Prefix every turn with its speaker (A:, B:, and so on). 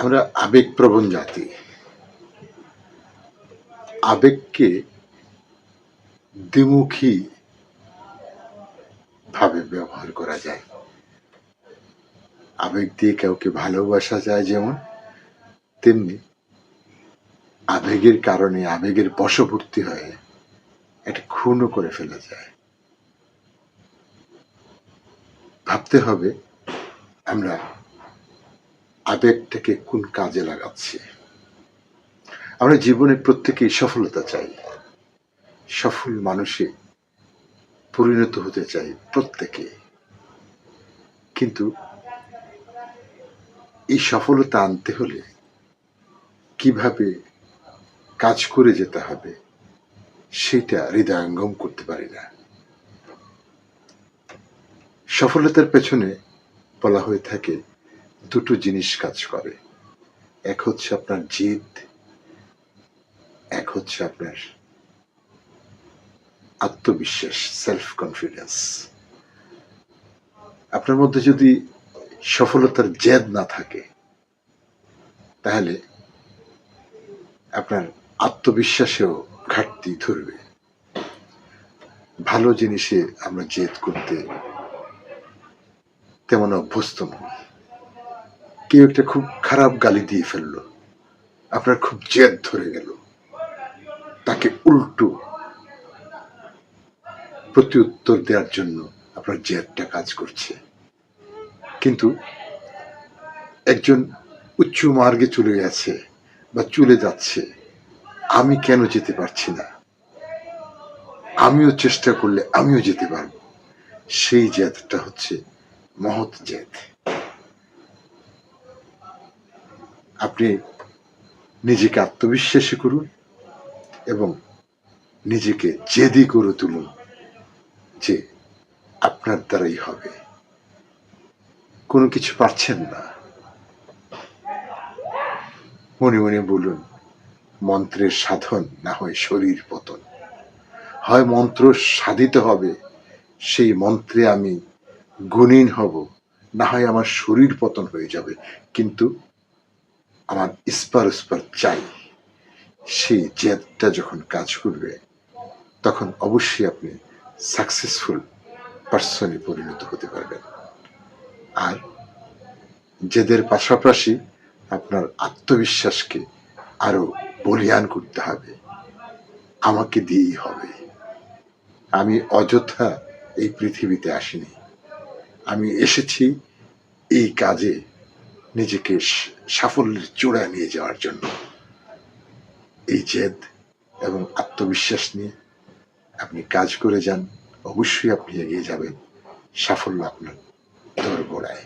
A: আমরা আবেগপ্রবণ জাতি। আবেগকে দ্বিমুখী ভাবে ব্যবহার করা যায়। আবেগ দিয়ে কাউকে ভালোবাসা যায় যেমন, তেমনি আবেগের কারণে আবেগের বশবর্তী হয়ে এটা খুনও করে ফেলা যায়। ভাবতে হবে আমরা আবেগটাকে কোন কাজে লাগাচ্ছি? আমরা জীবনে প্রত্যেকেই সফলতা চাই। সফল মানুষে পরিণত হতে চাই প্রত্যেকে। কিন্তু এই সফলতা আনতে হলে কীভাবে কাজ করে যেতে হবে, সেটা হৃদয়ঙ্গম করতে পারি না। সফলতার পেছনে বলা হয়ে থাকে দুটো জিনিস কাজ করে। এক হচ্ছে আপনার জিদ, এক হচ্ছে আপনার আত্মবিশ্বাস সেলফ কনফিডেন্স আপনার মধ্যে যদি সফলতার জেদ না থাকে, তাহলে আপনার আত্মবিশ্বাসেও ঘাটতি ধরবে। ভালো জিনিসে আমরা জেদ করতে তেমন অভ্যস্ত নই। কেউ একটা খুব খারাপ গালি দিয়ে ফেলল। আপনার খুব জেদ ধরে গেল। তাকে উল্টো প্রতি উত্তর দেওয়ার জন্য আপনার জেদটা কাজ করছে। কিন্তু একজন উচ্চ মার্গে চলে গেছে বা চলে যাচ্ছে, আমি কেন যেতে পারছি না? আমিও চেষ্টা করলে আমিও যেতে পারব। সেই জেদটা হচ্ছে মহৎ জেদ। আপনি নিজেকে আত্মবিশ্বাসী করুন এবং নিজেকে জেদি করে তুলুন যে আপনার দ্বারাই হবে। কোনো কিছু পারছেন না। মনে মনে বলুন, মন্ত্রের সাধন না হয় শরীর পতন। হয় মন্ত্র সাধিত হবে, সেই মন্ত্রে আমি গুণীন হব, না হয় আমার শরীর পতন হয়ে যাবে। কিন্তু আমার স্পার ইস্পার চাই। সেই জেদটা যখন কাজ করবে, তখন অবশ্যই আপনি সাকসেসফুল পার্সনে পরিণত হতে পারবেন। আর জেদের পাশাপাশি আপনার আত্মবিশ্বাসকে আরও বলিয়ান করতে হবে। আমাকে দিয়েই হবে। আমি অযথা এই পৃথিবীতে আসিনি। আমি এসেছি এই কাজে নিজেকে সাফল্যের চূড়ায় নিয়ে যাওয়ার জন্য। এই জেদ এবং আত্মবিশ্বাস নিয়ে আপনি কাজ করে যান, অবশ্যই আপনি এগিয়ে যাবেন। সাফল্য আপনার দোর গোড়ায়